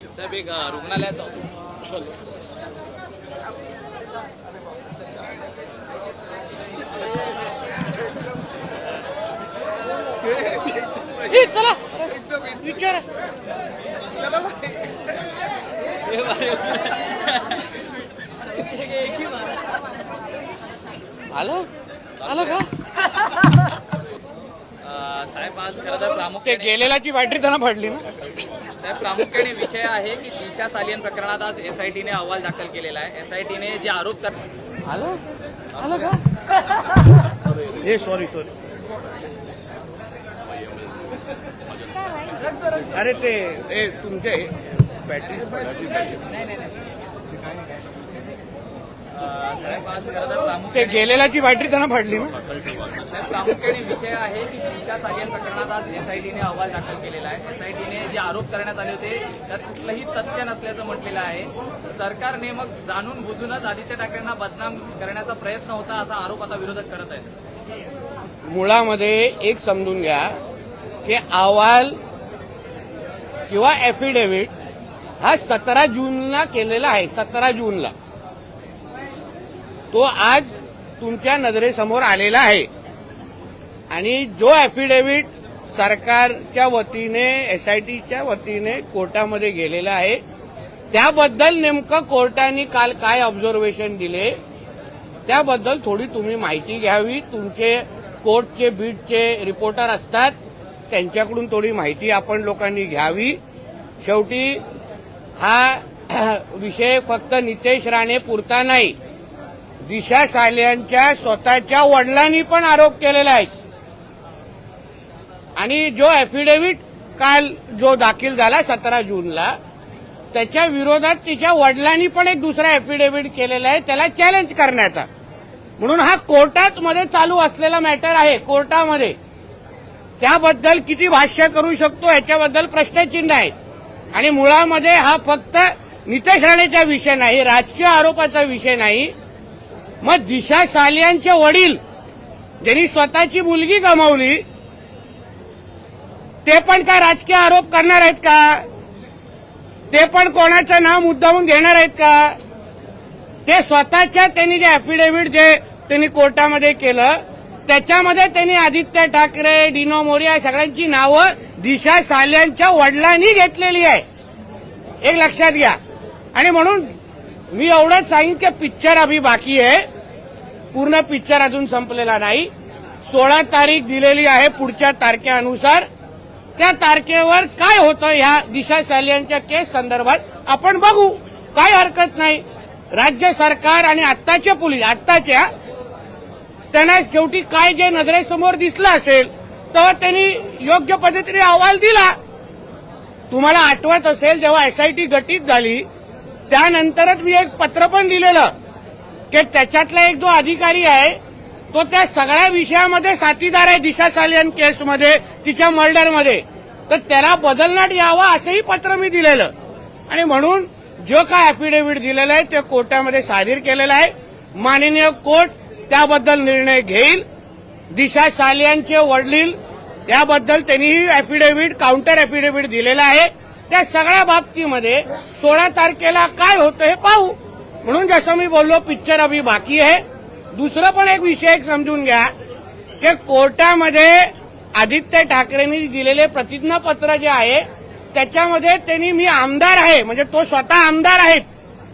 साहेब एक रुग्णालयात चला. आलं? आलं का? साहेब आज खरं तर ते प्रामुख्याने गेलेल्याची बॅटरी त्यांना पडली ना? साहेब प्रामुख्याने विषय आहे की दिशा सालियन प्रकरणात आज एसआयटीने अहवाल दाखल केलेला आहे. एसआयटीने जे आरोप कर आलं? आलं का? हे सॉरी सॉरी अरे ते ए तुमचे बॅटरी अ, साहेब आज खरं तर ते प्रामुख्याने गेलेल्याची बॅटरी त्यांना साहेब प्रामुख्याने विषय आहे की दिशा सालियन प्रकरणात आज एसआयटीने अहवाल दाखल केलेला आहे. एसआयटीने जे आरोप करण्यात आले होते त्यात कुठलंही तथ्य नसल्याचं म्हटलेलं आहे. सरकारने मग जाणून बुजूनच आदित्य ठाकरेंना बदनाम करण्याचा प्रयत्न होता असा आरोप आता विरोधक करत आहेत. मुळामध्ये एक समजून घ्या की अहवाल किंवा ॲफिडेव्हिट हा सतरा जूनला केलेला आहे सतरा जूनला. तो आज तुमच्या नजरेसमोर आलेला आहे. आणि जो ॲफिडेव्हिट सरकारच्या वतीने एसआयटीच्या वतीने कोर्टामध्ये गेलेला आहे त्याबद्दल नेमकं कोर्टाने काल काय ऑब्झर्वेशन दिले त्याबद्दल थोडी तुम्ही माहिती घ्यावी. तुमचे कोर्टचे बीटचे रिपोर्टर असतात त्यांच्याकडून थोडी माहिती आपण लोकांनी घ्यावी. शेवटी हा विषय फक्त नितेश राणे पुरता नाही. दिशा सालियांच्या स्वतःच्या वडिलांनी पण आरोप केलेला आहे. आणि जो ॲफिडेव्हिट काल जो दाखल झाला सतरा जूनला त्याच्या विरोधात तिच्या वडिलांनी पण एक दुसरा ॲफिडेव्हिट केलेला आहे त्याला चॅलेंज करण्याचा म्हणून हा कोर्टात मध्ये चालू असलेला मॅटर आहे कोर्टामध्ये. त्याबद्दल किती भाष्य करू शकतो याच्याबद्दल प्रश्नचिन्ह आहे. आणि मुळामध्ये हा फक्त नितेश राणेचा विषय नाही राजकीय आरोपाचा विषय नाही. मग दिशा सालियांचे वडील ज्यांनी स्वतःची मुलगी गमावली ते पण काय राजकीय आरोप करणार आहेत का? ते पण कोणाचं नाव मुद्दामून घेणार आहेत का? ते स्वतःच्या त्यांनी जे ऍफिडेव्हिट जे त्यांनी कोर्टामध्ये केलं त्याच्यामध्ये त्यांनी आदित्य ठाकरे डिनो मोरिया सगळ्यांची नावं दिशा साल्यांच्या वडिलांनी घेतलेली आहे. एक लक्षात घ्या. आणि म्हणून मी एवढंच सांगेन की पिक्चर अभी बाकी आहे. पूर्ण पिक्चर अजून संपलेला नाही. सोळा तारीख दिलेली आहे पुढच्या तारखेनुसार. त्या तारखेवर काय होतं ह्या दिशा सालियांच्या केस संदर्भात आपण बघू. काय हरकत नाही. राज्य सरकार आणि आत्ताचे पोलीस आत्ताच्या त्यांना शेवटी काय जे नजरेसमोर दिसलं असेल तेव्हा त्यांनी योग्य पद्धतीने अहवाल दिला. तुम्हाला आठवत असेल जेव्हा एसआयटी गटीत झाली त्यानंतरच मी एक पत्र पण दिलेलं की त्याच्यातला एक जो अधिकारी आहे तो त्या सगळ्या विषयामध्ये साथीदार आहे दिशा सालियन केसमध्ये तिच्या मर्डरमध्ये. तर त्याला बदलण्यात यावं असंही पत्र मी दिलेलं. आणि म्हणून जो काय अफिडेव्हिट दिलेलं आहे ते कोर्टामध्ये सादर केलेलं आहे. माननीय कोर्ट त्याबद्दल निर्णय घेईल. दिशा सालियांचे वडील याबद्दल त्यांनीही अफिडेव्हिट काउंटर अफिडेव्हिट दिलेला आहे. त्या सगळ्या बाबतीमध्ये सोळा तारखेला काय होतं हे पाहू. म्हणून जसं मी बोललो पिक्चर अभि बाकी आहे. दुसरं पण एक विषय एक समजून घ्या की कोर्टामध्ये आदित्य ठाकरेंनी दिलेले प्रतिज्ञापत्र जे आहे त्याच्यामध्ये त्यांनी मी आमदार आहे म्हणजे तो स्वतः आमदार आहेत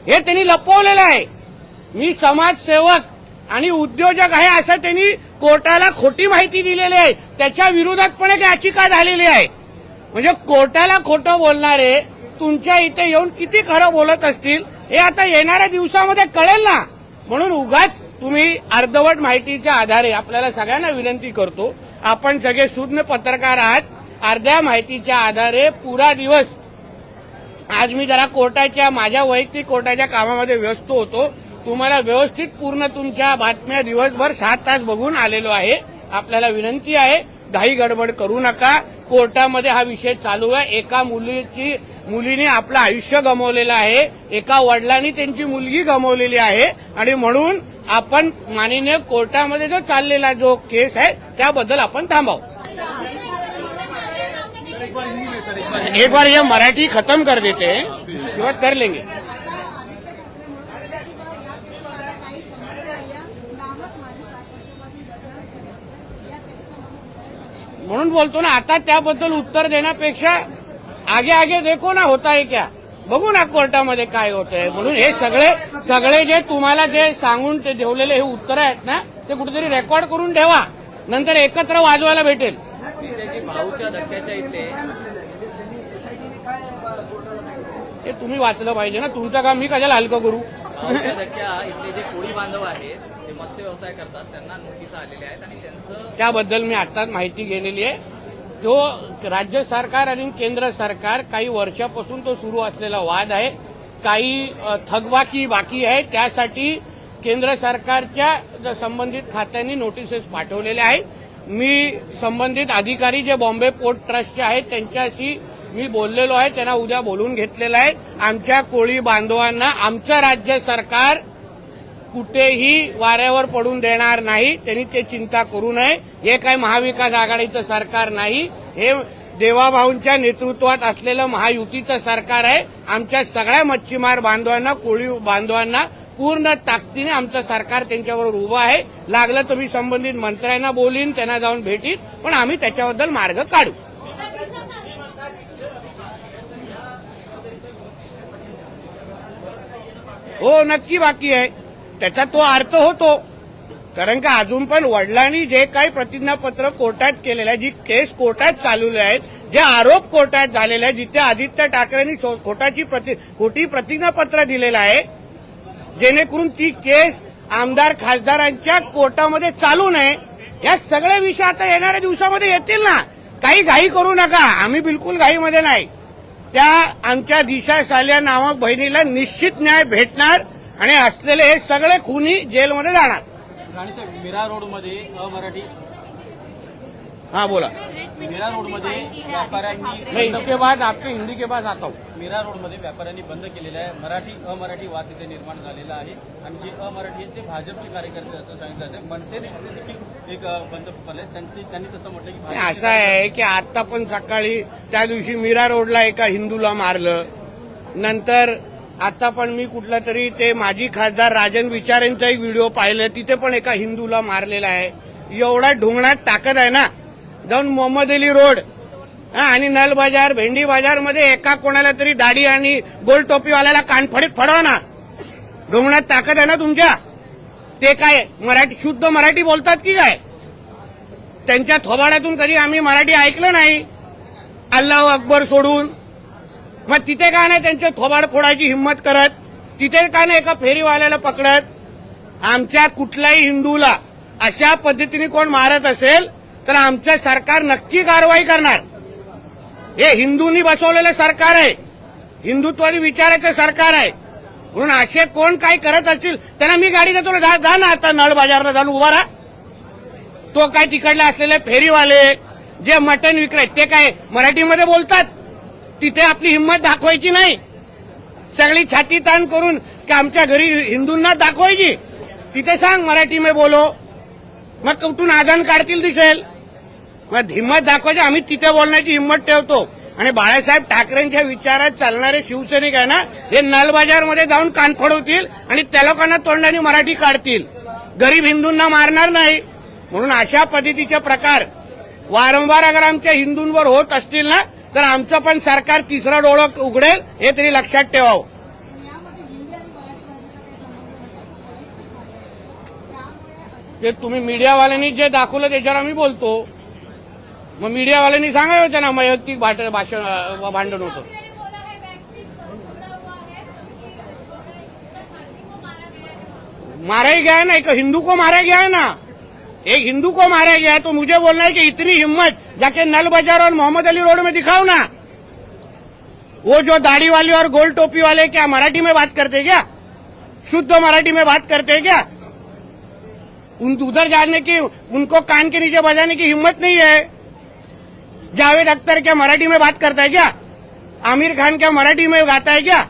हे त्यांनी लपवलेलं आहे. मी समाजसेवक आणि उद्योजक आहे असं त्यांनी कोर्टाला खोटी माहिती दिलेली आहे. त्याच्या विरोधात पण एक याचिका झालेली आहे. म्हणजे कोर्टाला खोटं बोलणारे तुमच्या इथे येऊन किती खरं बोलत असतील हे आता येणाऱ्या दिवसामध्ये कळेल ना. म्हणून उगाच तुम्ही अर्धवट माहितीच्या आधारे आपल्याला सगळ्यांना विनंती करतो आपण सगळे सुज्ञ पत्रकार आहात अर्ध्या माहितीच्या आधारे पुरा दिवस. आज मी जरा कोर्टाच्या माझ्या वैयक्तिक कोर्टाच्या कामामध्ये व्यस्त होतो. तुम्हाला व्यवस्थित पूर्ण तुमच्या बातम्या दिवसभर सात तास बघून आलेलो आहे. आपल्याला विनंती आहे घाई गडबड करू नका. कोर्टामध्ये हा विषय चालू आहे. एका मुलीची मुलीने आपलं आयुष्य गमावलेलं आहे. एका वडिलांनी त्यांची मुलगी गमावलेली आहे. आणि म्हणून आपण माननीय कोर्टामध्ये जो चाललेला जो केस आहे त्याबद्दल आपण थांबाव. एक बार ये मराठी खत्म कर देते. हैं उसके बाद कर लेंगे. म्हणून बोलतो ना आता त्याबद्दल उत्तर देण्यापेक्षा आगे आगे देखो ना होता है क्या? बघू ना कोर्टामध्ये काय होत आहे म्हणून हे सगळे सगळे जे तुम्हाला जे सांगून ते ठेवलेले हे उत्तर आहेत ना ते कुठेतरी रेकॉर्ड करून ठेवा. नंतर एकत्र वाजवायला भेटेल. भाऊच्या धक्क्याच्या इथे हे तुम्ही वाचलं पाहिजे ना तुमचं काम मी कशाला हलकं करू? धक्क्या इथले जे कोळी बांधव आहेत मत्स्य व्यवसाय करतात त्यांना नोटीस आलेल्या आहेत आणि त्यांचं त्याबद्दल मी आताच माहिती गेलेली आहे. तो राज्य सरकार आणि केंद्र सरकार काही वर्षापासून तो सुरू असलेला वाद आहे. काही थकबाकी बाकी आहे. त्यासाठी केंद्र सरकारच्या संबंधित खात्यांनी नोटिसेस पाठवलेल्या आहेत. मी संबंधित अधिकारी जे बॉम्बे पोर्ट ट्रस्टचे आहेत त्यांच्याशी मी बोललेलो आहे. त्यांना उद्या बोलून घेतलेलं आहे. आमच्या कोळी बांधवांना आमचं राज्य सरकार कुठेही वाऱ्यावर पडून देणार नाही त्यांनी ते चिंता करू नये. हे काय महाविकास आघाडीचं सरकार नाही हे देवाभाऊंच्या नेतृत्वात असलेलं महायुतीचं सरकार आहे. आमच्या सगळ्या मच्छीमार बांधवांना कोळी बांधवांना पूर्ण ताकदीने आमचं सरकार त्यांच्याबरोबर उभं आहे. लागलं तर मी संबंधित मंत्र्यांना बोलीन त्यांना जाऊन भेटीन पण आम्ही त्याच्याबद्दल मार्ग काढू. हो नक्की बाकी आहे. त्याचा तो अर्थ होतो. कारण का अजून पण वडिलांनी जे काही प्रतिज्ञापत्र कोर्टात केलेलं आहे जी केस कोर्टात चालवले आहेत जे आरोप कोर्टात झालेले आहेत जिथे आदित्य ठाकरेंनी सो- कोर्टाची प्रति खोटी प्रतिज्ञापत्र दिलेलं आहे जेणेकरून ती केस आमदार खासदारांच्या कोर्टामध्ये चालू नये. या सगळे विषय आता येणाऱ्या दिवसामध्ये येतील ना. काही घाई करू नका. आम्ही बिलकुल घाईमध्ये नाही. त्या आमच्या दिशा साल्या नामक बहिणीला निश्चित न्याय भेटणार. आणि असलेले हे सगळे खुनी जेलमध्ये जाणार. राणीसाहेब मीरा रोडमध्ये अमराठी हा बोला. मीरा रोडमध्ये व्यापाऱ्यांनी मैं इसके बाद आपके हिंदी के बाद आता हूँ. मीरा रोडमध्ये व्यापाऱ्यांनी बंद केलेलं आहे. मराठी अमराठी वाद तिथे निर्माण झालेला आहे. आणि जे अमराठी आहेत ते भाजपचे कार्यकर्ते असं सांगितलं जातं. मनसेने तिथे देखील एक बंद पुकारलाय त्यांची त्यांनी तसं म्हटलं की असं आहे की आता पण सकाळी त्या दिवशी मीरा रोडला एका हिंदूला मारलं. नंतर आता पण मी कुठला तरी ते माजी खासदार राजन विचारेंचा एक व्हिडिओ पाहिला तिथे पण एका हिंदूला मारलेला आहे. एवढा ढुंगणात ताकद आहे ना? जाऊन मोहम्मद अली रोड आणि नल बाजार भेंडी बाजारमध्ये एका कोणाला तरी दाढी आणि गोल टोपीवाल्याला कानफडीत फडवा ना. ढुंगणात ताकद आहे ना तुमच्या? ते काय मराठी शुद्ध मराठी बोलतात की काय? त्यांच्या थोबाड्यातून कधी आम्ही मराठी ऐकलं नाही? अल्लाह अकबर सोडून. मग तिथे काय नाही त्यांचे थोबाड फोडायची हिंमत करत? तिथे काय नाही एका फेरीवाल्याला पकडत? आमच्या कुठल्याही हिंदूला अशा पद्धतीने कोण मारत असेल तर आमचं सरकार नक्की कारवाई करणार. हे हिंदूंनी बसवलेलं सरकार आहे. हिंदुत्वादी विचाराचं सरकार आहे. म्हणून असे कोण काही करत असतील त्यांना मी गाडी देतो जा जा ना आता नळ बाजारला जाऊन उभा राहा. तो काय तिकडले असलेले फेरीवाले जे मटण विक्रेत ते काय मराठीमध्ये बोलतात? तिथे आपली हिंमत दाखवायची नाही. सगळी छाती ताण करून की आमच्या घरी हिंदूंना दाखवायची. तिथे सांग मराठी मे बोलो. मग कुठून आदान काढतील दिसेल. मग हिंमत दाखवायची आम्ही तिथे बोलण्याची हिंमत ठेवतो. आणि बाळासाहेब ठाकरेंच्या विचारात चालणारे शिवसैनिक आहे ना हे नलबाजारमध्ये जाऊन कान फोडवतील आणि त्या लोकांना तोंडाने मराठी काढतील. गरीब हिंदूंना मारणार नाही. म्हणून अशा पद्धतीचे प्रकार वारंवार अगर आमच्या हिंदूंवर होत असतील ना तर आमचं पण सरकार तिसरा डोळं उघडेल हे तरी लक्षात ठेवावं. ते तुम्ही मीडियावाल्यांनी जे दाखवलं त्याच्यावर आम्ही बोलतो. मग मीडियावाल्यांनी सांगावं त्यांना वैयक्तिक भाट- भाषण भांडण होतं. मारा गया ही गया ना एक हिंदू को मारा गया है ना. एक हिंदू को मारा गया है तो मुझे बोलना है कि इतनी हिम्मत, जाके नल बाज़ार और मोहम्मद अली रोड में दिखाओ ना। वो जो दाढ़ी वाले और गोल टोपी वाले, क्या मराठी में बात करते क्या? शुद्ध मराठी में बात करते क्या? उन उधर जाने की, उनको कान के नीचे बजाने की हिम्मत नहीं है। जावेद अख्तर क्या मराठी में बात करता है क्या? आमिर खान क्या मराठी में गाता है क्या?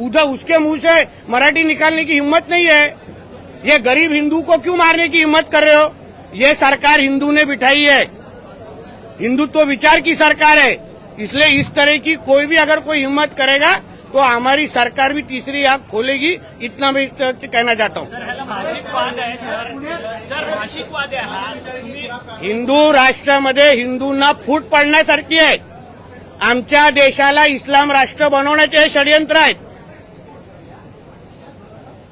उधर उसके मुँह से मराठी निकालने की हिम्मत नहीं है। ये गरीब हिंदू को क्यों मारने की हिम्मत कर रहे हो? ये सरकार हिंदू ने बिठाई है। हिंदुत्व तो विचार की सरकार है। इसलिए इस तरह की कोई भी अगर कोई हिम्मत करेगा तो हमारी सरकार भी तीसरी आँख खोलेगी। इतना मैं कहना चाहता हूँ। हा हिंदू राष्ट्रामध्ये हिंदूंना फूट पडण्यासारखी आहे. आमच्या देशाला इस्लाम राष्ट्र बनवण्याचे हे षडयंत्र आहेत.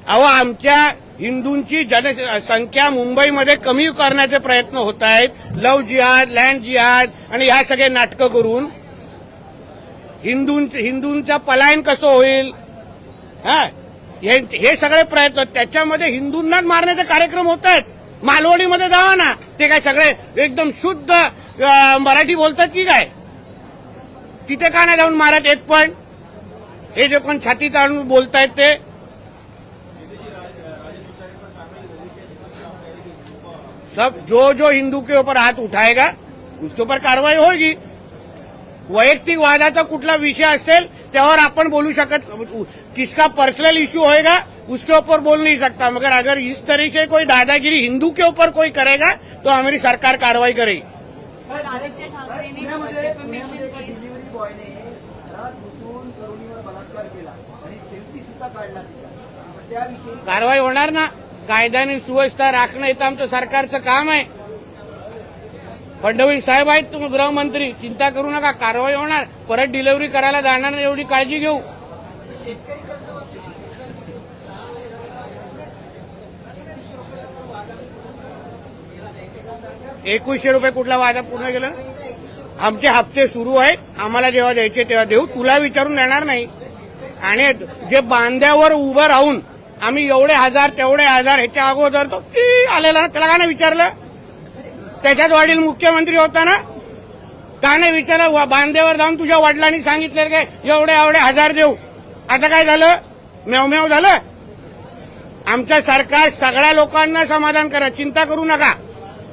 अहो आमच्या हिंदूंची जनसंख्या मुंबईमध्ये कमी करण्याचे प्रयत्न होत आहेत. लव जिहाद लँड जिहाद आणि ह्या सगळे नाटकं करून. हिंदूं हिंदूंचं पलायन कसं होईल? हा? हे हे सगळे प्रयत्न त्याच्यामध्ये हिंदूंनाच मारण्याचे कार्यक्रम होत आहेत. मालवणीमध्ये जावा ना. ते काय सगळे एकदम शुद्ध मराठी बोलतात की काय? तिथे का नाही जाऊन मारत एक पण? हे जे कोण छातीत आणून बोलतायत ते? सब जो जो हिंदू के ऊपर हाथ उठाएगा उसके ऊपर कारवाई होगी। वैयक्तिक वादाचा कुठला विषय असेल त्यावर आपण बोलू शकत किसका पर्सनल इश्यू होएगा उसके ऊपर बोल नहीं सकता. मगर अगर इस तरीके से कोई दादागिरी हिंदू के ऊपर कोई करेगा तो हमारी सरकार कार्रवाई करेगी. सर आदित्य ठाकरे ने डिफेमेशन केस डिलिव्हरी बॉयने घरात घुसून तरुणीवर बलात्कार केला आणि सेल्फी सुद्धा काढला तिचा. त्याविषयी कारवाई होणार ना? कायद्याने सुव्यवस्था राखणं हे तर आमचं सरकारचं काम आहे. फडणवीस साहेब आहेत तुम्ही गृहमंत्री. चिंता करू नका कारवाई होणार. परत डिलिव्हरी करायला जाणार नाही एवढी काळजी घेऊ. एकवीसशे रुपये कुठला वादा पूर्ण केला? आमचे हप्ते सुरू आहेत. आम्हाला जेव्हा द्यायचे तेव्हा देऊ. तुला विचारून देणार नाही. आणि जे बांध्यावर उभं राहून आम्ही एवढे हजार तेवढे हजार ह्याच्या अगोदर तो टी आलेला. ना त्याला का नाही विचारलं? त्याच्यात वडील मुख्यमंत्री होता ना का नाही विचारलं? बांधेवर जाऊन तुझ्या वडिलांनी सांगितलं काय? एवढे एवढे हजार देऊ. आता काय झालं? मेव झालं? आमचं सरकार सगळ्या लोकांना समाधान करा. चिंता करू नका.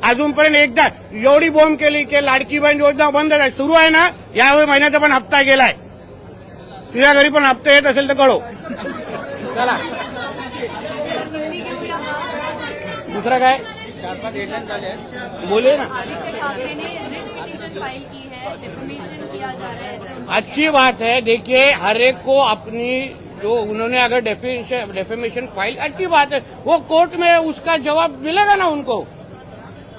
अजूनपर्यंत एकदा एवढी बोंब केली की लाडकी बहीण योजना बंद आहे सुरू आहे ना? यावेळी महिन्याचा पण हप्ता गेलाय. तुझ्या घरी पण हप्ता येत असेल तर कळव. चला. रहा है ऐसा उनका अच्छी बात है देखिए हर एक को अपनी जो उन्होंने अगर डेफेमेशन फ़ाइल अच्छी बात है। वो कोर्ट में उसका जवाब मिलेगा ना उनको?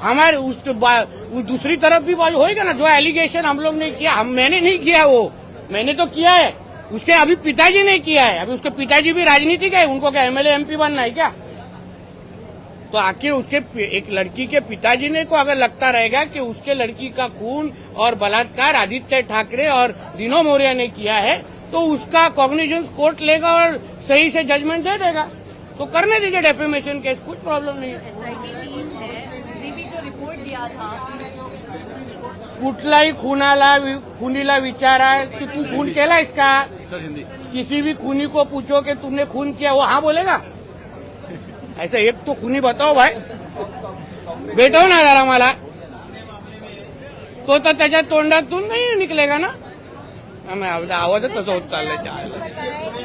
हमारे उस, उस दूसरी तरफ़ भी बात होएगा ना जो एलिगेशन हम लोग ने किया हम मैंने नहीं किया वो। मैंने तो किया है। उसके अभी पिताजी ने किया है। अभी उसके पिताजी भी राजनीतिक है उनको क्या एमएलए एमपी बनना है क्या? तो आखिर उसके एक लड़की के पिताजी ने को अगर लगता रहेगा कि उसके लड़की का खून और बलात्कार आदित्य ठाकरे और दिनो मौर्य ने किया है तो उसका कॉग्निजेंस कोर्ट लेगा और सही से जजमेंट दे देगा। तो करने दीजिए डेफेमेशन केस कुछ प्रॉब्लम नहीं है। है कुठलाही खुनाला खुनीला विचारा कि तू खून केलायस इसका? सर हिंदी। किसी भी खूनी को पूछो कि तुमने खून किया वो हाँ बोलेगा? ऐसा एक तो खूनी बताओ भाई। भेटव ना जरा मला। तो तर त्याच्या तोंडातून नाही निकलेगा ना? आवाजच तसं होत चाललंय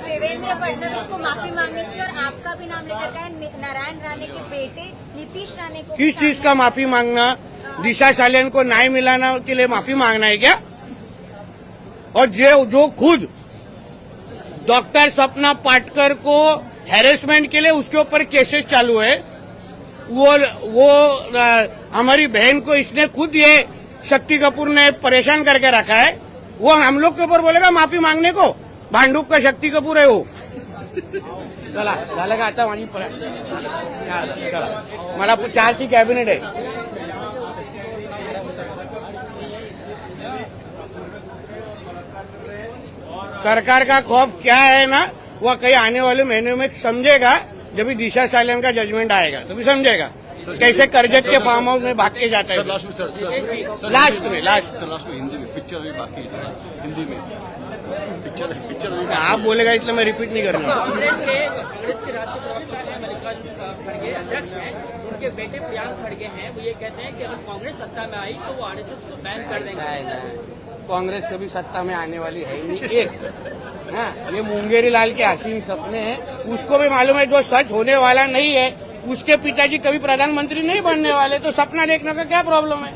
देवेंद्र फडणवीस को माफी मांगनी चाहिए और आपका भी नाम लेकर गए नारायण राणे के बेटे नीतीश राणे को किस चीज का माफी मांगना? दिशा सालियन को न्याय मिलाना के लिए माफी मांगना है क्या? और जो खुद डॉक्टर सपना पाटकर को हैरेसमेंट के लिए उसके ऊपर केसेस चालू है। वो वो अ, हमारी बहन को इसने खुद ये शक्ति कपूर ने परेशान करके रखा है। वो हम लोग के ऊपर बोलेगा माफ़ी मांगने को। भांडूप का शक्ति कपूर है वो। चला झालं का आता चला. मला चारची कॅबिनेट आहे सरकार का खौफ क्या है ना वह कहीं आने वाले महीनों में समझेगा जब भी दिशा सालियन का जजमेंट आएगा तो भी समझेगा कैसे करजत के फार्म हाउस में भाग के जाता है लास्ट में सर सर लास्ट में लास्ट लास्ट में हिंदी में पिक्चर अभी बाकी है हिंदी में। पिक्चर पिक्चर आप बोलेगा इसलिए मैं रिपीट नहीं करना कांग्रेस के कांग्रेस के राष्ट्रीय प्रवक्ता हैं मल्लिकार्जुन खड़गे अध्यक्ष हैं उनके बेटे प्रियांक खड़गे हैं वो ये कहते हैं कि अगर कांग्रेस सत्ता में आई तो वो आरएसएस को बैन कर देंगे। कांग्रेस कभी सत्ता में आने वाली है नहीं एक। हाँ ये मुंगेरी लाल के हसीन सपने हैं। उसको भी मालूम है जो सच होने वाला नहीं है उसके पिताजी कभी प्रधानमंत्री नहीं बनने वाले तो सपना देखने का क्या प्रॉब्लम है?